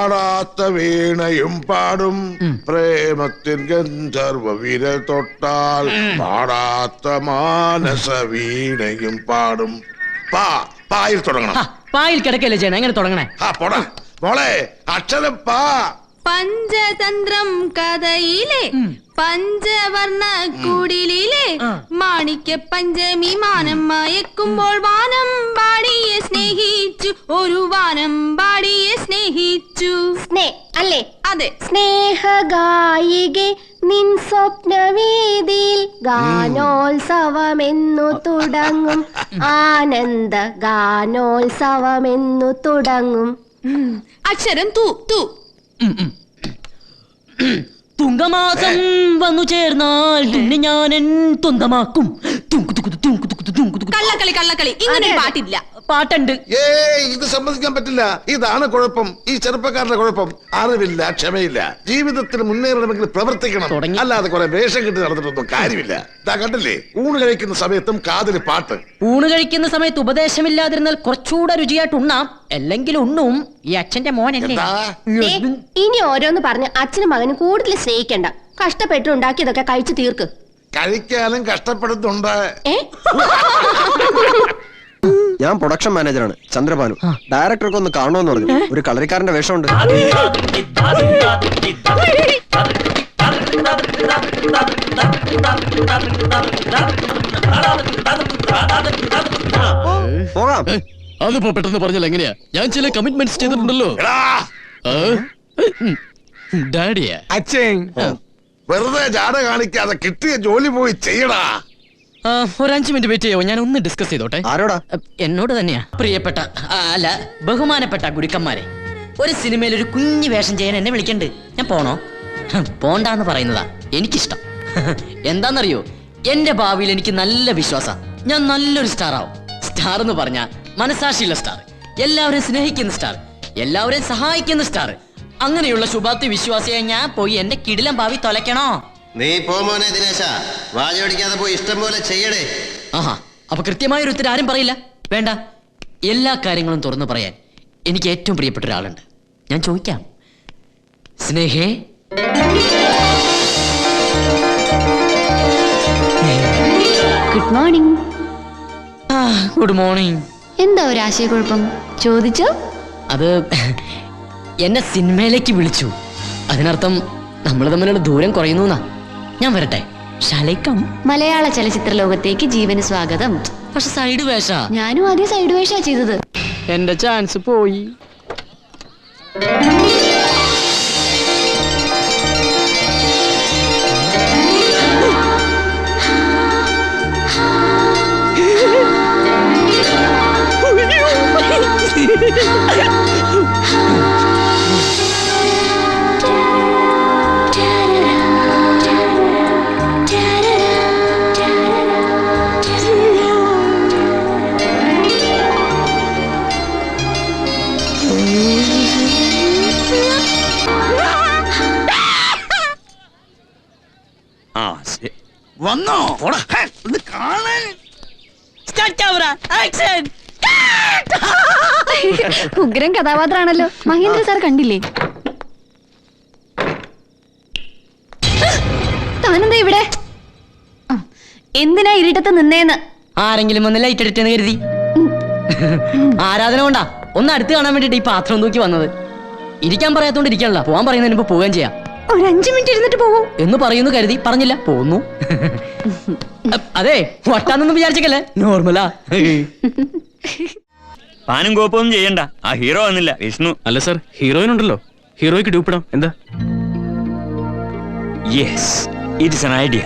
പാടാത്ത വീണയും പാടും. പ്രേമത്തിൻ ഗന്ധർവ വിരൽ തൊട്ടാൽ പാടാത്ത മാനസ വീണയും പാടും. പാ പായിൽ തുടങ്ങണം. പായിൽ കിടക്കല്ലേ ചെയ്യണം? എങ്ങനെ തുടങ്ങണേ? ആ പോടാ. മോളെ അക്ഷരം പാ. പഞ്ചതന്ത്രം കഥയിലെ പഞ്ചവർണ കുടിലിലെ മാണിക്ക മാണിക്യ പഞ്ചമി മാനം മയക്കുമ്പോൾ വാനം പാടിയെ സ്നേഹിച്ചു. ഒരു വാനം പാടിയെ സ്നേഹിച്ചു. സ്നേ അല്ലേ? അതെ. സ്നേഹഗായികെ നിൻ സ്വപ്നവേദിയിൽ ഗാനോത്സവമെന്നു തുടങ്ങും. ആനന്ദ ഗാനോത്സവമെന്നു തുടങ്ങും അക്ഷരം തൂ തൂ. തുങ്കമാസം വന്നു ചേർന്നാൽ പിന്നെ ഞാൻ തുന്തമാക്കും. കള്ളക്കളി കള്ളക്കളി. ഇങ്ങനെ പാട്ടില്ല. പാട്ടുണ്ട്. ഏ ഇത് സമ്മതിക്കാൻ പറ്റില്ല. ഇതാണ് കുഴപ്പം. ഈ ചെറുപ്പക്കാരുടെ കുഴപ്പം. അറിവില്ല ക്ഷമയില്ല. ജീവിതത്തിൽ മുന്നേറണമെങ്കിൽ പ്രവർത്തിക്കണം. അല്ലാതെ കുറെ വേഷം കെട്ടി നടന്നിട്ടൊന്നും കാര്യമില്ല. ഇതാ കണ്ടില്ലേ? ഊണ് കഴിക്കുന്ന സമയത്തും കാതിൽ പാട്ട്. ഊണ് കഴിക്കുന്ന സമയത്ത് ഉപദേശമില്ലാതിരുന്നാൽ കുറച്ചുകൂടെ രുചിയായിട്ട് ഉണ്ണാം. അല്ലെങ്കിൽ ഉണ്ണും. ഈ അച്ഛന്റെ മോനല്ലേ എന്താ? ഇനി ഓരോന്ന് പറഞ്ഞ് അച്ഛനും മകനും കൂടുതൽ സ്നേഹിക്കണ്ട. കഷ്ടപ്പെട്ട് ഉണ്ടാക്കിയതൊക്കെ കഴിച്ചു തീർക്ക്. കഴിക്കാനും കഷ്ടപ്പെടുന്നുണ്ട്. ഏ? ഞാൻ പ്രൊഡക്ഷൻ മാനേജറാണ് ചന്ദ്രഭാനു. ഡയറക്ടർക്ക് ഒന്ന് കാണണമെന്ന് പറഞ്ഞു. ഒരു കളരിക്കാരന്റെ വേഷമുണ്ട്. പോകാം. അതിപ്പോ പെട്ടെന്ന് പറഞ്ഞാൽ എങ്ങനെയാ? ഞാൻ ചില കമ്മിറ്റ്മെന്റ്സ് ചെയ്തിട്ടുണ്ടല്ലോ. ഡാഡിയാ. അച്ഛൻ വെറുതെ ജാട കാണിക്കാതെ കിട്ടിയ ജോലി പോയി ചെയ്യടാ. ഒരു അഞ്ചു മിനിറ്റ് വെയിറ്റ് ചെയ്യോ? ഞാൻ ഒന്ന് ഡിസ്കസ് ചെയ്തോട്ടെ. ആരോടാ? എന്നോട് തന്നെയാ. പ്രിയപ്പെട്ട അല്ല ബഹുമാനപ്പെട്ട ഗുരുക്കന്മാരെ. ഒരു സിനിമയിൽ ഒരു കുഞ്ഞു വേഷം ചെയ്യാൻ എന്നെ വിളിക്കണ്ട്. ഞാൻ പോണോ? പോണ്ടാന്ന് പറയുന്നതാ എനിക്കിഷ്ടം. എന്താന്നറിയോ? എന്റെ ഭാവിയിൽ എനിക്ക് നല്ല വിശ്വാസം. ഞാൻ നല്ലൊരു സ്റ്റാർ ആവും സ്റ്റാർ എന്ന് പറഞ്ഞ മനസാക്ഷിയുള്ള സ്റ്റാർ. എല്ലാവരെയും സ്നേഹിക്കുന്ന സ്റ്റാർ. എല്ലാവരെയും സഹായിക്കുന്ന സ്റ്റാർ. അങ്ങനെയുള്ള ശുഭാപ്തി വിശ്വാസിയായി ഞാൻ പോയി എന്റെ കിടിലം ഭാവി തൊലയ്ക്കണോ? നീ പോ മോനെ ദിനേശ. വാചോടിക്കാതെ പോയി ഇഷ്ടം പോലെ ചെയ്യടേ. ആഹാ അപ്പൊ കൃത്യമായ ഒരു ഉത്തരം ആരും പറയില്ല. വേണ്ട. എല്ലാ കാര്യങ്ങളും തുറന്നു പറയാൻ എനിക്ക് ഏറ്റവും പ്രിയപ്പെട്ട ഒരാളുണ്ട്. ഞാൻ ചോദിക്കാം. സ്നേഹേ? ഗുഡ് മോർണിംഗ് ഗുഡ് മോർണിംഗ് എന്താ ഒരു ആശയക്കുഴപ്പം? ചോദിച്ചോ? അത് എന്നെ സിനിമയിലേക്ക് വിളിച്ചു. അതിനർത്ഥം നമ്മൾ തമ്മിലുള്ള ദൂരം കുറയുന്നു എന്നാ. ഞാൻ വരട്ടെ. ശലൈക്കം മലയാള ചലച്ചിത്ര ലോകത്തേക്ക് ജീവന് സ്വാഗതം. പക്ഷെ സൈഡ് വേഷ. ഞാനും ആദ്യം സൈഡ് വേഷാ ചെയ്തത്. എന്റെ ചാൻസ് പോയി. വന്നോ? ഹേ, ഒന്ന് കാണാൻ. ഉഗ്രം കഥാപാത്രമാണല്ലോ. മഹേന്ദ്ര സാർ കണ്ടില്ലേ? താനെന്താ ഇവിടെ? എന്തിനാ ഇരുട്ടത്ത് നിന്നേന്ന്? ആരെങ്കിലും ഒന്ന് ലൈറ്റ് എടുത്തെന്ന് കരുതി. ആരാധന കൊണ്ടാ? ഒന്ന് അടുത്ത് കാണാൻ വേണ്ടിട്ട് ഈ പാത്രം നോക്കി വന്നത്. ഇരിക്കാൻ പറയാത്തോണ്ട് ഇരിക്കാനല്ല. പോവാൻ പറയുന്നതിന് മുമ്പ് പോവുകയും ചെയ്യാം. ഒരു അഞ്ചു മിനിറ്റ് ഇരുന്നിട്ട് പോവും. എന്ന് പറയുന്നു കരുതി. പറഞ്ഞില്ല. പോന്നു. അതെ വട്ടാന്നൊന്നും വിചാരിച്ചേക്കല്ലേ? നോർമലാ. പാനും കോപ്പൊന്നും ചെയ്യണ്ട. ആ ഹീറോ വന്നില്ല. വിഷ്ണു. അല്ല സർ ഹീറോയിൻ ഉണ്ടല്ലോ ഹീറോയ്ക്ക് ഡ്യൂപ്പിടാം. എന്താ? യെസ് ഇറ്റ്സ് എൻ ഐഡിയ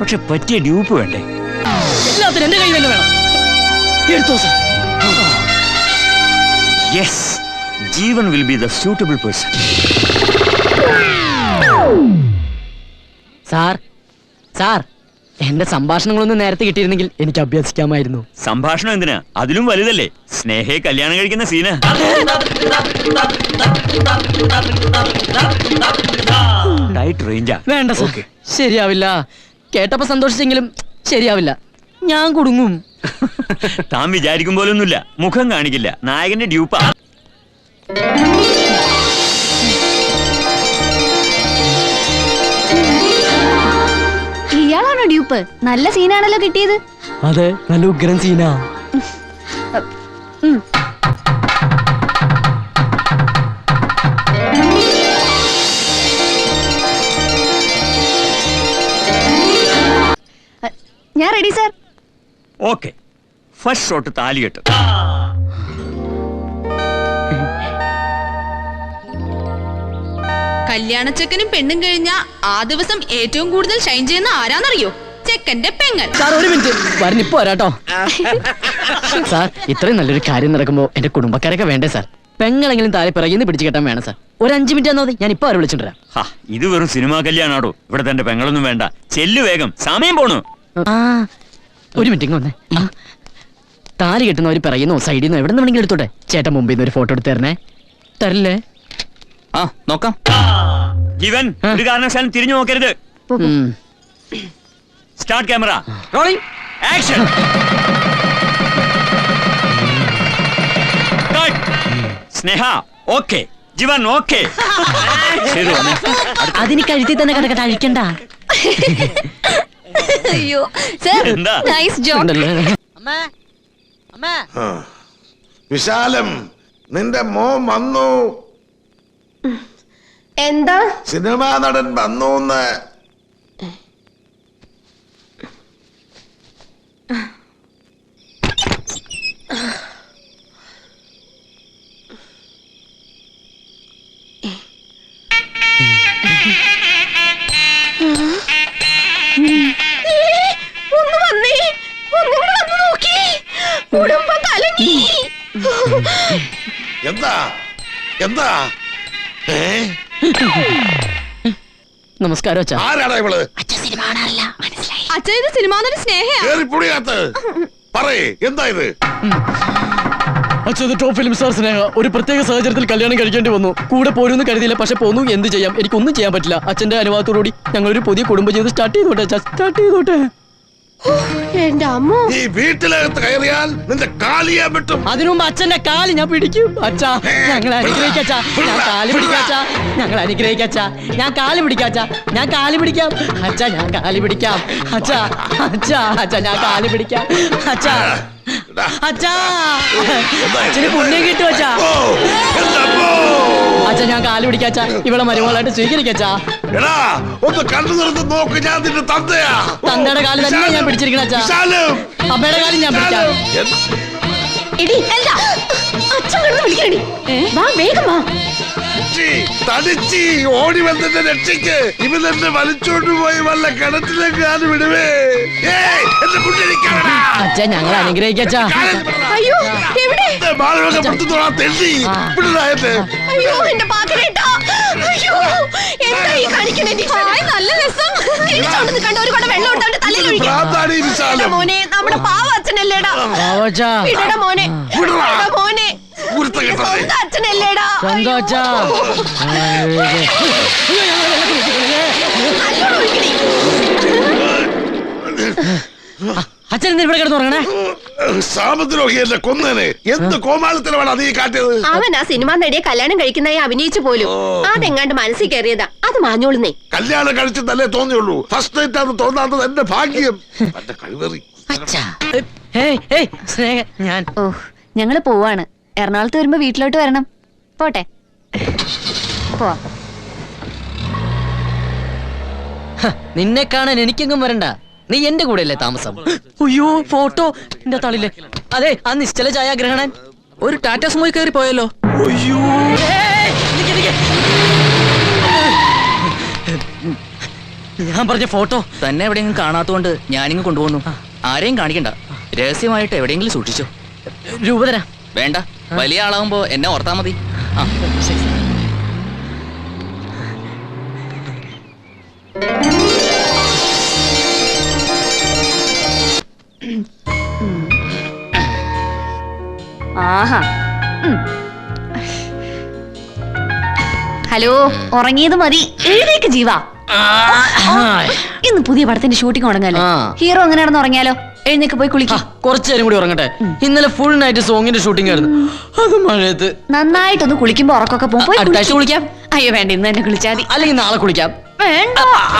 പക്ഷെ പറ്റിയ ഡ്യൂപ്പ് വേണ്ടേ? എല്ലാത്തിനും എന്റെ കയ്യിൽ തന്നെ വേണം. എടുത്തോ sir. Yes Jeevan will be the suitable person sir sir എന്റെ സംഭാഷണങ്ങളൊന്നും നേരത്തെ കിട്ടിയിരുന്നെങ്കിൽ എനിക്ക് അഭ്യസിക്കാമായിരുന്നു. സംഭാഷണം എന്തിനാ? അതിലും വലുതല്ലേ? സ്നേഹയെ കല്യാണം കഴിക്കുന്ന സീന. ടൈറ്റ് റേഞ്ചാ. വേണ്ട സാർ ശരിയാവില്ല. കേട്ടപ്പോ സന്തോഷിച്ചെങ്കിലും ശരിയാവില്ല. ഞാൻ കുടുങ്ങും. താൻ വിചാരിക്കും പോലൊന്നുമില്ല. മുഖം കാണിക്കില്ല. നായകന്റെ ഡ്യൂപ്പാ. സൂപ്പർ. നല്ല സീനാണല്ലോ കിട്ടിയത്. അതെ നല്ല ഉഗ്രൻ സീനാ. ഞാൻ ready sir okay first shot താലി കെട്ട്. കല്യാണച്ചക്കനും പെണ്ണും കഴിഞ്ഞ ആ ദിവസം ഏറ്റവും കൂടുതൽ ഷൈൻ ചെയ്യുന്ന ആരാന്നറിയോ? ചെക്കന്റെ പെങ്ങൾ. സാർ ഒരു മിനിറ്റ്. വരുന്നിപ്പോ വരാട്ടോ. സാർ ഇത്രയും നല്ലൊരു കാര്യം നടക്കുമ്പോ എന്റെ കുടുംബക്കാരൊക്കെ വേണ്ടേ സാർ? പെങ്ങളെങ്കിലും താഴെ പിറകിന്ന് പിടിച്ചു കെട്ടാൻ വേണം സാർ. ഒരു അഞ്ചു മിനിറ്റ് ആണോ ഞാൻ ഇപ്പൊ അവരെ വിളിച്ചിട്ട് വരാം. ഹാ ഇത് വെറും സിനിമാ കല്യാണാടോ. ഇവിടെ തന്റെ പെങ്ങളൊന്നും വേണ്ട. ചെല്ലു വേഗം. സമയം പോണു. ആ ഒരു മിനിറ്റ് ഇങ്ങ് വന്നേ. ആ. താലി കെട്ടുന്നവർ പിറയുന്നോ സൈഡിൽ നിന്ന് എവിടെ നിന്ന് വേണമെങ്കിലും എടുത്തോട്ടെ? ചേട്ടൻ മുമ്പിൽ നിന്ന് ഒരു ഫോട്ടോ എടുത്ത് തരണേ. തരില്ലേ? ആ നോക്കാം. ജീവൻ ഒരു കാരണവശാലും തിരിഞ്ഞു നോക്കരുത്. ഉം. Start camera rolling action Sneha okay Jeevan okay. അതിന് കഴുത്തി തന്നെ കിടക്കട്ടെ അഴിക്കണ്ട. അയ്യോ. സാർ എന്താ? നൈസ് ജോബ് ആ. വിശാലം നിന്റെ മോൻ വന്നു. എന്താ? സിനിമാ നടൻ വന്നു എന്ന്. ഒന്ന് വന്നേ. ഒന്നുകൂടെ വന്ന് നോക്കി. കുടുംബം കലങ്ങി എന്താ? എന്താ? ഏ? നമസ്കാരം അച്ഛാ. ആരാടാ ഇവൾ? അച്ഛൻ ഇത് സിനിമാ നടി സ്നേഹയാ. കേറി പൊടിയാത്ത് പറയേ എന്താ ഇത്? അച്ഛൻ ടോപ്പ് ഫിലിം സ്റ്റാർ സ്നേഹ. ഒരു പ്രത്യേക സാഹചര്യത്തിൽ കല്യാണം കഴിക്കേണ്ടി വന്നു. കൂടെ പോരുമെന്ന് കരുതിയില്ല പക്ഷെ പോന്നു. എന്ത് ചെയ്യാം? എനിക്കൊന്നും ചെയ്യാൻ പറ്റില്ല. അച്ഛന്റെ അനുവാദത്തോടുകൂടി ഒരു പുതിയ കുടുംബജീവിതം സ്റ്റാർട്ട് ചെയ്തോട്ടെ സ്റ്റാർട്ട് ചെയ്തോട്ടെ. എന്റെ അമ്മ. ഈ വീട്ടിനകത്ത് കയറിയാൽ നിന്റെ കാലിയാൻ പറ്റും അതിനു മുമ്പ് അച്ഛന്റെ കാൽ ഞാൻ പിടിക്കും. അച്ഛാ ഞങ്ങൾ അനുഗ്രഹിക്കച്ചാ ഞാൻ കാൽ പിടിക്കാച്ചാ ഞങ്ങൾ അനുഗ്രഹിക്കച്ചാ ഞാൻ കാൽ പിടിക്കാച്ചാ ഞാൻ കാൽ പിടിക്കാം. അച്ഛാ ഞാൻ കാൽ പിടിക്കാം. അച്ഛാ അച്ഛാ അച്ഛാ ഞാൻ കാലി പിടിക്കാം. അച്ഛാ. അച്ഛാ. എന്താ ഇത്? അച്ഛന് പുണ്യം കിട്ടും അച്ഛാ. ഓ, എന്റെ അമ്മോ. അച്ഛാ ഞാൻ കാൽ പിടിക്കാച്ചാ ഇവളെ മരുമകളായിട്ട് സ്വീകരിക്കച്ചാ എടാ ഒന്ന് നോക്ക് ഞാൻ നിന്റെ തന്തയാ. ഓ, തന്തയുടെ കാൽ തന്നെ ഞാൻ വിശാലം, പിടിച്ചിരിക്കണ അച്ഛാ. വിശാലം, അമ്മയുടെ കാലും ഞാൻ പിടിക്കാം. വിശാലം. എന്ത്? എടി അല്ല അച്ഛൻ കിടന്ന് വിളിക്കണടി വാ വേഗം വാ. തടിച്ചി, ഓടി വന്നിട്ട് രക്ഷയ്ക്ക്. ഇവൻ എന്നെ വലിച്ചോണ്ട് പോയി വല്ല കിണറ്റിലേക്ക് ഞാൻ വിടുവേ. അച്ഛാ ഞങ്ങൾ അനുഗ്രഹിക്കച്ചാ അയ്യോ എവിടെ? അയ്യോ എന്റെ പാത്രേട്ടാ അയ്യോ എന്താ ഈ കാണിക്കണേ നീ? നല്ല രസം. തിരിച്ചോണ്ട് നിൽക്കണ്ട ഒരു കുടം വെള്ളം അവന്റെ തലയിൽ ഒഴിക്കാം. വിശാലം. മോനെ നമ്മുടെ പാവ അച്ഛനല്ലേടാ. പാവച്ചാ വിടടാ മോനെ. വിടടാ. വിടടാ മോനെ. കുരുത്ത നിന്റെ കെട്ടതേ. സ്വന്തം അച്ഛനല്ലേടാ. സ്വന്തം അച്ഛാ. നല്ലോണം ഒഴിക്കടി. അച്ഛൻ എന്തിനാ ഇവിടെ കിടന്ന് ഉറങ്ങണേ? കൊന്നേനെ. എന്ത് കോമാളിത്തരമാണ് നീ കാട്ടിയത്? അവൻ ആ സിനിമ നേടിയ കല്യാണം കഴിക്കുന്നതായി അഭിനയിച്ചു പോലും. അതെങ്ങാണ്ട് മനസ്സിൽ കയറിയതാ. അത് മാഞ്ഞോളുന്നേ. കല്യാണം കഴിച്ചതല്ലേ തോന്നിയുള്ളൂ. ഫസ്റ്റ് നൈറ്റ് ആണ് തോന്നാത്തത് എന്റെ ഭാഗ്യം. എന്റെ കഴിവറി. ഞാൻ. ഓ ഞങ്ങൾ പോവാണ്. എറണാകുളത്ത് വരുമ്പോ വീട്ടിലോട്ട് വരണം. പോട്ടെ. പോവാ നിന്നെ കാണാൻ എനിക്കെങ്ങും വരണ്ട. നീ എന്റെ കൂടെയല്ലേ താമസം? അയ്യോ ഫോട്ടോ എന്റെ തളിൽ. അതെ ആ നിശ്ചല ഛായാഗ്രഹണൻ. ഒരു ടാറ്റ സ്മോയി കയറി പോയല്ലോ. അയ്യോ. ഞാൻ പറഞ്ഞ ഫോട്ടോ. തന്നെ എവിടെയെങ്കിലും കാണാത്തോണ്ട് ഞാനിങ്ങ് കൊണ്ടുപോകുന്നു. ആരെയും കാണിക്കണ്ട. രഹസ്യമായിട്ട് എവിടെയെങ്കിലും സൂക്ഷിച്ചോ. രൂപതര. വേണ്ട. വലിയ ആളാവുമ്പോ എന്നെ ഓർത്താ മതി. ആ. ആഹാ. ഹലോ ഉറങ്ങിയത് മതി. എഴുതേക്ക് ജീവ. ഇന്ന് പുതിയ പടത്തിന്റെ ഷൂട്ടിംഗ് തുടങ്ങാലോ ഹീറോ അങ്ങനെ നടന്ന് ഉറങ്ങിയാലോ? എഴുന്നേക്ക് പോയി കുളിക്കാം. കുറച്ചു നേരം കൂടി ഉറങ്ങട്ടെ. ഇന്നലെ ഫുൾ നൈറ്റ് സോങ്ങിന്റെ ഷൂട്ടിംഗ് ആയിരുന്നു. അത് മഴയത്ത്. നന്നായിട്ടൊന്ന് കുളിക്കുമ്പോ ഉറക്കൊക്കെ പോകും. കുളിക്കാം. അയ്യോ വേണ്ട ഇന്ന് തന്നെ കുളിച്ചാൽ അല്ലെങ്കിൽ നാളെ കുളിക്കാം. വേണ്ട.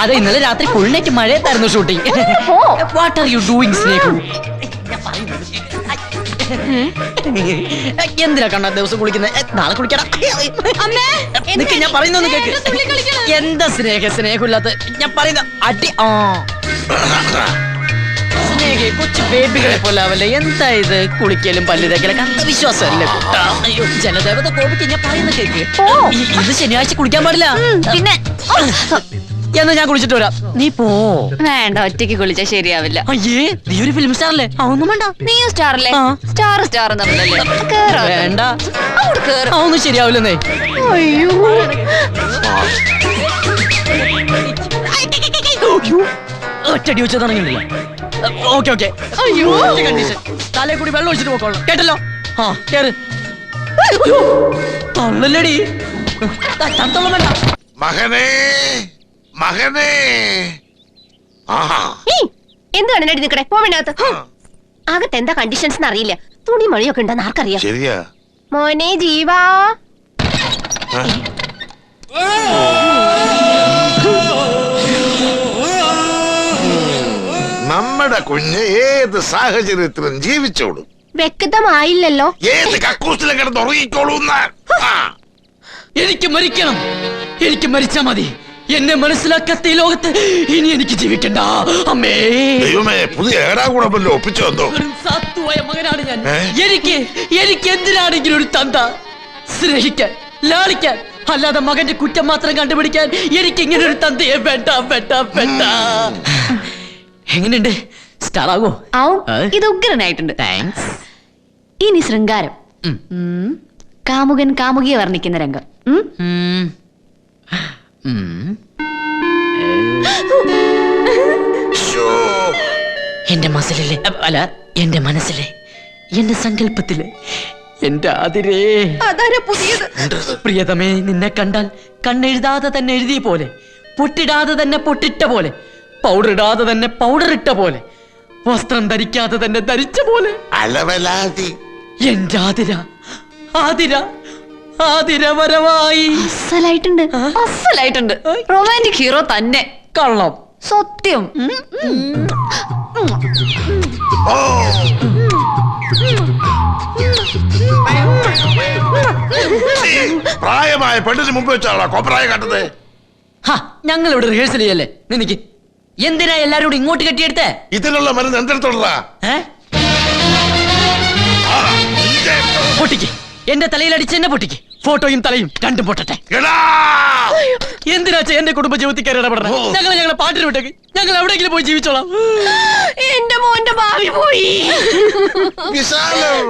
അതെ ഇന്നലെ രാത്രി full night മഴയത്തായിരുന്നു shooting. What are you doing Snehu? എന്തിനാ കണ്ണ ദിവസം കുളിക്കുന്നത് നാളെ കുളിക്കടാ. നിക്ക് ഞാൻ പറയുന്നൊന്ന് കേക്ക്. എന്താ സ്നേഹ? സ്നേഹമില്ലാത്ത ഞാൻ പറയുന്ന അടി ആ. സ്നേഹ കൊച്ചു ബേബികളെ പോലെ ആവല്ലേ. എന്താ ഇത്? കുളിക്കലും പല്ല് തേക്കലൊക്കെ അന്ധവിശ്വാസമല്ലേ? വിശ്വാസമല്ലേ അയ്യോ ജനദേവത കോപിക്ക് ഞാൻ പറയുന്ന കേക്ക്. ഇത് ശനിയാഴ്ച കുളിക്കാൻ പാടില്ല. പിന്നെ. എന്നാ ഞാൻ കുളിച്ചിട്ട് വരാം. നീ പോ. വേണ്ട ഒറ്റയ്ക്ക് കുളിച്ചാ ശരിയാവില്ല. അയ്യേ നീ ഒരു ഫിലിം സ്റ്റാർ അല്ലേ? അതൊന്നും വേണ്ട. നീയും സ്റ്റാർ അല്ലേ? സ്റ്റാർ സ്റ്റാർ തമ്മിലല്ലേ? കേറോ വേണ്ട. അങ്ങോട്ട് കേറ്. അതൊന്നും ശരിയാവില്ലെന്നേ. അയ്യോ. ഒറ്റടി വെച്ച് തുടങ്ങിയില്ല ഓക്കെ ഓക്കെ. അയ്യോ. കണ്ടീഷൻ തലേ കൂടി വെള്ളം ഒഴിച്ചിട്ട് പോക്കോളാം. കേട്ടല്ലോ? ആ കേറ്. തള്ളല്ലടി. തണുത്തോളം വേണ്ട. മകനേ. മകനേ. ആഹാ. എന്താണ് നടി നിക്കടെ? അകത്ത് എന്താ കണ്ടീഷൻസ് അറിയില്ല. തുണി മഴയൊക്കെ ഉണ്ടെന്ന് ആർക്കറിയാം. ശരിയാ. മോനെ ജീവാ. നമ്മുടെ കുഞ്ഞ് ഏത് സാഹചര്യത്തിലും ജീവിച്ചോളും. വ്യക്തമായില്ലല്ലോ. ഏത് കക്കൂസിലും കിടന്ന് ഉറങ്ങിക്കോളൂ എനിക്ക് മരിക്കണം. എനിക്ക് മരിച്ചാ മതി. എന്നെ മനസ്സിലാക്കാത്ത ഈ ലോകത്ത് ഇനി എനിക്ക് ജീവിക്കണ്ട. അമ്മേ. ദൈവമേ പുതിയ ഏടാകൂടമല്ലോ ഒപ്പിച്ചു വന്നോ വെറും സാത്തുവായ മകനാണ് ഞാൻ. ഏ? എനിക്ക് എനിക്ക് എന്തിനാണെങ്കിലും ഒരു തന്ത? സ്നേഹിക്കാൻ ലാളിക്കാൻ അല്ലാതെ മകന്റെ കുറ്റം മാത്രം കണ്ടുപിടിക്കാൻ എനിക്ക് ഇങ്ങനെ ഒരു തന്തയെ വേണ്ട വേണ്ട വേണ്ട. എങ്ങനെയുണ്ട്? സ്റ്റാർ ആകോ ആവും ആ? ഇത് ഉഗ്രനായിട്ടുണ്ട്. താങ്ക്സ് ഇനി ശൃംഗാരം. ഉം. കാമുകൻ കാമുകിയെ വർണിക്കുന്ന രംഗം. ഉം. എന്റെ മസിലിലെ അ- അല്ല എന്റെ മനസ്സിലെ എന്റെ സങ്കല്പത്തിലെ എന്റെ ആതിരേ പ്രിയതമേ നിന്നെ കണ്ടാൽ കണ്ണെഴുതാതെ തന്നെ എഴുതിയ പോലെ പൊട്ടിടാതെ തന്നെ പൊട്ടിട്ട പോലെ പൗഡർ ഇടാതെ തന്നെ പൗഡർ ഇട്ട പോലെ വസ്ത്രം ധരിക്കാതെ തന്നെ ധരിച്ച പോലെ. അലവലാതി. എന്റെ ആതിര ആതിര ആതിര വരവായി അസലായിട്ടുണ്ട്. അസലായിട്ടുണ്ട് റൊമാന്റിക് ഹീറോ തന്നെ. കള്ളം. സത്യം. പ്രായമായ പെണ്ണിന് മുമ്പ് വെച്ചാണോ കോപ്രായ കണ്ടത്? ഹാ ഞങ്ങൾ ഇവിടെ റിഹേഴ്സൽ ചെയ്യല്ലേ? നിനക്ക് എന്തിനാ എല്ലാരും കൂടി ഇങ്ങോട്ട് കെട്ടിയെടുത്തേ? ഇതിനുള്ള മരുന്ന് എന്തെടുത്തോളാ പൊട്ടിക്ക്. എന്റെ തലയിൽ അടിച്ച് എന്നെ പൊട്ടിക്ക്. ഫോട്ടോയും തലയും രണ്ടും പൊട്ടട്ടെ. എന്തിനാ എന്റെ കുടുംബ ജീവിതത്തിൽ കയറി ഇടപെടണം ഞങ്ങൾ ഞങ്ങളെ പാട്ടിന് വിട്ടേക്ക്. ഞങ്ങൾ എവിടെയെങ്കിലും പോയി ജീവിച്ചോളാം. എന്റെ മോന്റെ ഭാവി പോയി. വിശാലം.